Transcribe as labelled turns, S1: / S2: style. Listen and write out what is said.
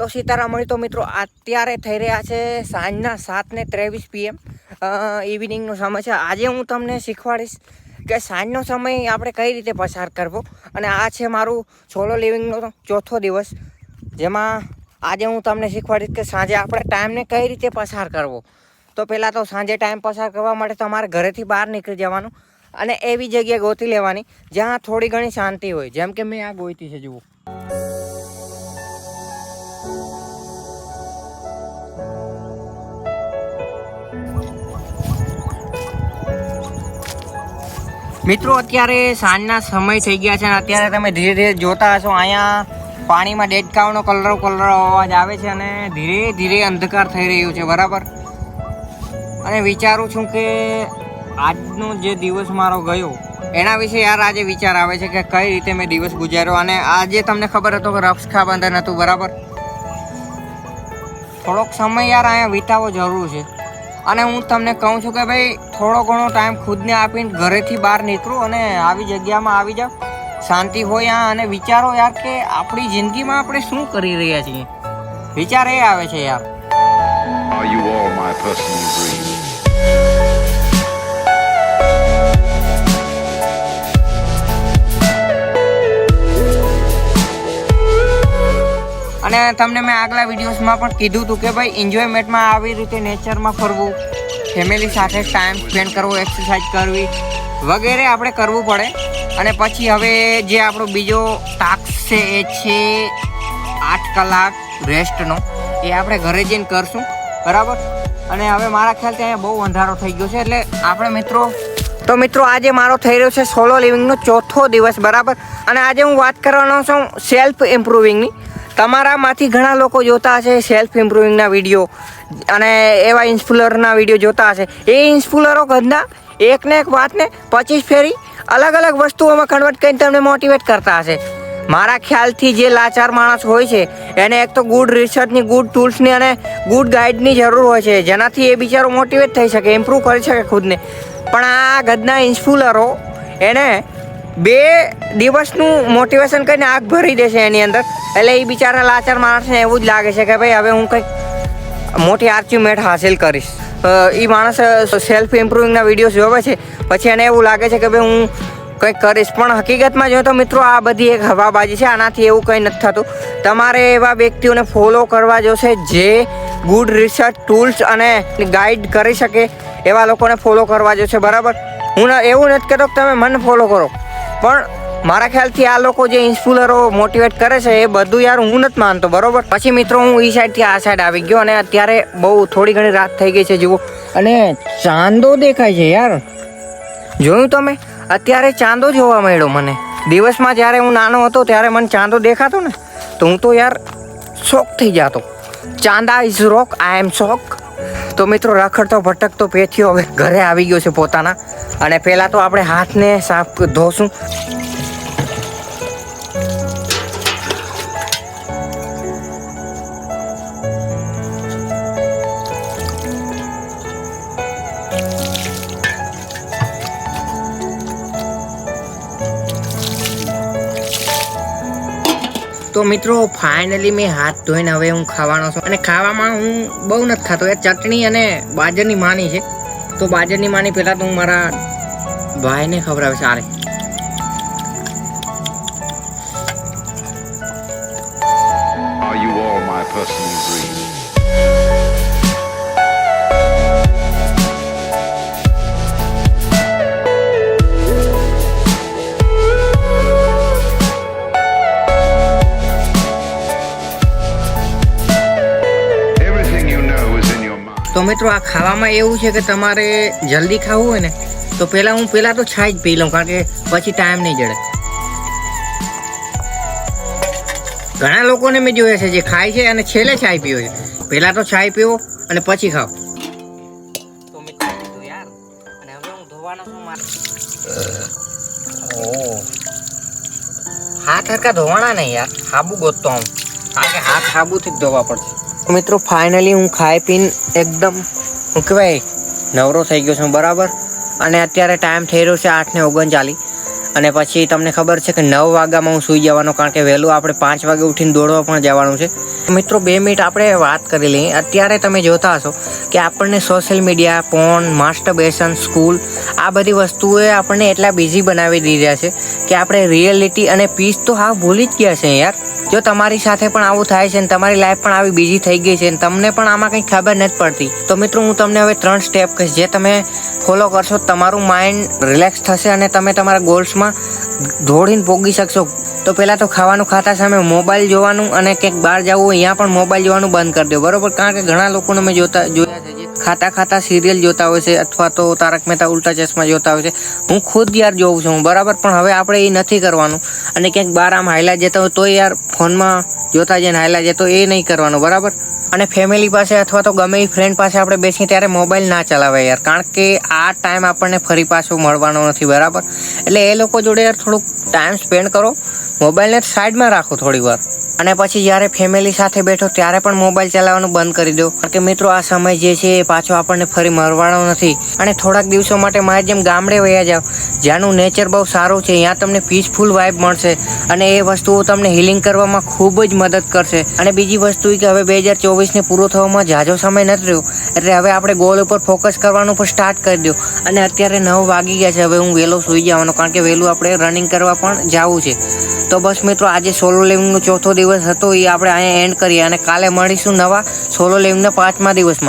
S1: તો સીતારામ મળી તો મિત્રો અત્યારે થઈ રહ્યા છે સાંજના સાત ને ત્રેવીસ પીએમ ઇવનિંગનો સમય છે. આજે હું તમને શીખવાડીશ કે સાંજનો સમય આપણે કઈ રીતે પસાર કરવો અને આ છે મારું સોલો લિવિંગનો ચોથો દિવસ. જેમાં આજે હું તમને શીખવાડીશ કે સાંજે આપણે ટાઈમને કઈ રીતે પસાર કરવો. તો પહેલાં તો સાંજે ટાઈમ પસાર કરવા માટે તમારે ઘરેથી બહાર નીકળી જવાનું અને એવી જગ્યાએ ગોતી લેવાની જ્યાં થોડી ઘણી શાંતિ હોય. જેમ કે મેં આ ગોતી છે, જુઓ. મિત્રો, અત્યારે સાંજના સમય થઈ ગયા છે અને અત્યારે તમે ધીરે ધીરે જોતા હશો, અહીંયા પાણીમાં ડેટકાવનો કલરો કલરો અવાજ આવે છે અને ધીરે ધીરે અંધકાર થઈ રહ્યું છે, બરાબર? અને વિચારું છું કે આજનો જે દિવસ મારો ગયો, એના વિશે યાર આજે વિચાર આવે છે કે કઈ રીતે મેં દિવસ ગુજાર્યો અને આજે તમને ખબર હતો કે રક્ષાબંધન હતું, બરાબર? થોડોક સમય યાર અહીંયા વિતાવવો જરૂર છે. અને હું તમને કહું છું કે ભાઈ, થોડો ઘણો ટાઈમ ખુદને આપીને ઘરેથી બહાર નીકળો અને આવી જગ્યામાં આવી જાઉં શાંતિ હોય યા અને વિચારો યાર કે આપણી જિંદગીમાં આપણે શું કરી રહ્યા છીએ. વિચાર એ આવે છે યાર.
S2: Are you all my personal dreams?
S1: અને તમને મેં આગલા વિડીયોઝમાં પણ કીધું હતું કે ભાઈ એન્જોયમેન્ટમાં આવી રીતે નેચરમાં ફરવું ફેમિલી સાથે ટાઈમ સ્પેન્ડ કરવો એક્સરસાઇઝ કરવી વગેરે આપણે કરવું પડે. અને પછી હવે જે આપણો બીજો ટાસ્ક છે એ છે આઠ કલાક રેસ્ટનો એ આપણે ઘરે જઈને કરશું. બરાબર? અને હવે મારા ખ્યાલથી અહીંયા બહુ અંધારો થઈ ગયો છે. એટલે આપણે મિત્રો, તો મિત્રો આજે મારો થઈ રહ્યો છે સોલો લિવિંગનો ચોથો દિવસ. બરાબર? અને આજે હું વાત કરવાનો છું સેલ્ફ ઇમ્પ્રુવિંગની તમારામાંથી ઘણા લોકો જોતા હશે સેલ્ફ ઇમ્પ્રુવિંગના વીડિયો અને એવા ઇન્સ્પુલરના વીડિયો જોતા હશે. એ ઇન્સ્પુલરો ગંદા એકને એક વાતને પચીસ ફેરી અલગ અલગ વસ્તુઓમાં કન્વર્ટ કરીને તમને મોટિવેટ કરતા હશે. મારા ખ્યાલથી જે લાચાર માણસ હોય છે, એને એક તો ગુડ રિસર્ચની ગુડ ટૂલ્સની અને ગુડ ગાઈડની જરૂર હોય છે. જેનાથી એ બિચારો મોટિવેટ થઈ શકે ઇમ્પ્રૂવ કરી શકે ખુદને. પણ આ ગદના ઇન્સ્પુલરો એને બે દિવસનું મોટિવેશન કરીને આગ ભરી દેશે એની અંદર. એટલે એ બિચારા લાચાર માણસને એવું જ લાગે છે કે ભાઈ હવે હું કંઈક મોટી અચીવમેન્ટ હાસિલ કરીશ. એ માણસ સેલ્ફ ઇમ્પ્રુવિંગના વિડીયોઝ જોવે છે. પછી એને એવું લાગે છે કે ભાઈ હું કંઈક કરીશ. પણ હકીકતમાં જો તો મિત્રો આ બધી એક હવાબાજી છે. આનાથી એવું કંઈ નથી થતું. તમારે એવા વ્યક્તિઓને ફોલો કરવા જોશે જે ગુડ રિસર્ચ ટૂલ્સ અને ગાઈડ કરી શકે એવા લોકોને ફોલો કરવા જોશે. બરાબર? હું એવું નથી કહેતો કે તમે મને ફોલો કરો. પણ મારા ખ્યાલથી આ લોકો જે ઇન્સ્પુલરો મોટિવેટ કરે છે, એ બધું યાર હું નથી માનતો, બરોબર? પછી મિત્રો હું એ સાઈડથી આ સાઈડ આવી ગયો અને અત્યારે બહુ થોડી ઘણી રાત થઈ ગઈ છે, જુઓ. અને ચાંદો દેખાય છે યાર. જોયું તમે? અત્યારે ચાંદો જોવા મળ્યો મને. દિવસમાં જ્યારે હું નાનો હતો, ત્યારે મને ચાંદો દેખાતો ને, તો હું તો યાર શોક થઈ જતો. ચાંદા ઇઝ રોક આઈ એમ શોક તો મિત્રો રખડતો, ભટકતો પેથીઓ હવે ઘરે આવી ગયો છે પોતાના. અને પહેલાં તો આપણે હાથને સાફ ધોશું. તો મિત્રો ફાઇનલી મેં હાથ ધોઈને હવે હું ખાવાનો છું. અને ખાવામાં હું બહુ નથી ખાતો. એ ચટણી અને બાજરની માની છે. તો બાજરની માની પહેલાં તો હું મારા ભાઈને ખવડાવે સારે
S2: Are you all my personal dreams? Everything you know is in your mind.
S1: તો મિત્રો આ ખાવામાં એવું છે કે તમારે જલ્દી ખાવું હોય ને તો પહેલાં હું પહેલાં તો છાય જ પી લઉં કારણ કે પછી ટાઈમ નહીં જડે. ઘણા લોકોને મેં જોયા છે જે ખાય છે અને છેલ્લે છાય પીવો છે. પહેલાં તો ચાય પીવો અને પછી ખાઓ. તો મિત્રો યાર. અને હવે હું ધોવાનો છું મારે. હાથ હરકા ધોવાના નહીં યાર સાબુ ગોતતો હું કારણ કે હાથ સાબુથી જ ધોવા પડશે. મિત્રો ફાઇનલી હું ખાઈ પીને એકદમ હું કહેવાય નવરો થઈ ગયો છું બરાબર? અને અત્યારે ટાઈમ થઈ રહ્યો છે આઠ ને ઓગણચાલીસ. અને પછી તમને ખબર છે કે નવ વાગ્યામાં હું સૂઈ જવાનો, કારણ કે વહેલું આપણે પાંચ વાગે ઉઠીને દોડવા પણ જવાનું છે. મિત્રો, બે મિનિટ આપણે વાત કરી લઈએ. અત્યારે તમે જોતા હશો કે આપણને social media phone masturbation school આ બધી વસ્તુઓએ આપણને એટલા બિઝી બનાવી દીધા છે કે આપણે રિયલિટી અને પીસ તો હા ભૂલી જ ગયા છે યાર. જો તમારી સાથે પણ આવું થાય છે ને તમારી લાઈફ પણ આવી બીજી થઈ ગઈ છે ને તમને પણ આમાં કંઈ ખબર નથી પડતી. તો મિત્રો, હું તમને હવે ત્રણ સ્ટેપ કહીશ. જે તમે ફોલો કરશો, તમારું માઇન્ડ રિલેક્સ થશે અને તમે તમારા ગોલ્સમાં દોડીને ભોગી શકશો. તો પહેલાં તો ખાવાનું ખાતા સામે મોબાઈલ જોવાનું અને ક્યાંક બહાર જવું હોય ત્યાં પણ મોબાઈલ જોવાનું બંધ કરી દો. બરોબર? કારણ કે ઘણા લોકોને મેં જોતા જોયા છે જે ખાતા ખાતા સિરિયલ જોતા હોય છે અથવા તો તારક મહેતા ઉલ્ટા ચશ્મા જોતા હોય છે. હું ખુદ યાર જોઉં છું બરાબર? પણ હવે આપણે એ નથી કરવાનું. અને ક્યાંક બહાર આમ હાયલા જતા હોય તો યાર ફોનમાં જોતા જઈને હાઈલા જતો એ નહીં કરવાનું, બરાબર? અને ફેમિલી પાસે અથવા તો ગમે એ ફ્રેન્ડ પાસે આપણે બેસીએ ત્યારે મોબાઈલ ના ચલાવે યાર. કારણ કે આ ટાઈમ આપણને ફરી પાછો મળવાનો નથી, બરાબર? એટલે એ લોકો જોડે યાર થોડુંક ટાઈમ સ્પેન્ડ કરો. મોબાઈલને સાઈડમાં રાખો થોડી વાર અને પછી જ્યારે ફેમિલી સાથે બેઠો ત્યારે પણ મોબાઈલ ચલાવવાનું બંધ કરી દો. કારણ કે મિત્રો, આ સમય જે છે એ પાછો આપણને ફરી મરવાનો નથી. અને થોડાક દિવસો માટે મારે જેમ ગામડે વયા જાવ, જ્યાંનું નેચર બહુ સારું છે, ત્યાં તમને પીસફુલ વાઇબ મળશે. અને એ વસ્તુઓ તમને હિલિંગ કરવામાં ખૂબ જ મદદ કરશે. અને બીજી વસ્તુ કે હવે બે હજાર ચોવીસને પૂરો થવામાં ઝાઝો સમય નથી રહ્યો. એટલે હવે આપણે ગોલ ઉપર ફોકસ કરવાનું પણ સ્ટાર્ટ કરી દો. અને અત્યારે નવ વાગી ગયા છે, હવે હું વહેલો સૂઈ જવાનો, કારણ કે વહેલું આપણે રનિંગ કરવા પણ જવું છે. તો બસ મિત્રો, આજે સોલો લિવિંગનો ચોથો દિવસ હતો એ આપણે અહીંયા એન્ડ કરીએ અને કાલે મળીશું નવા સોલો લિવિંગના પાંચમા દિવસમાં.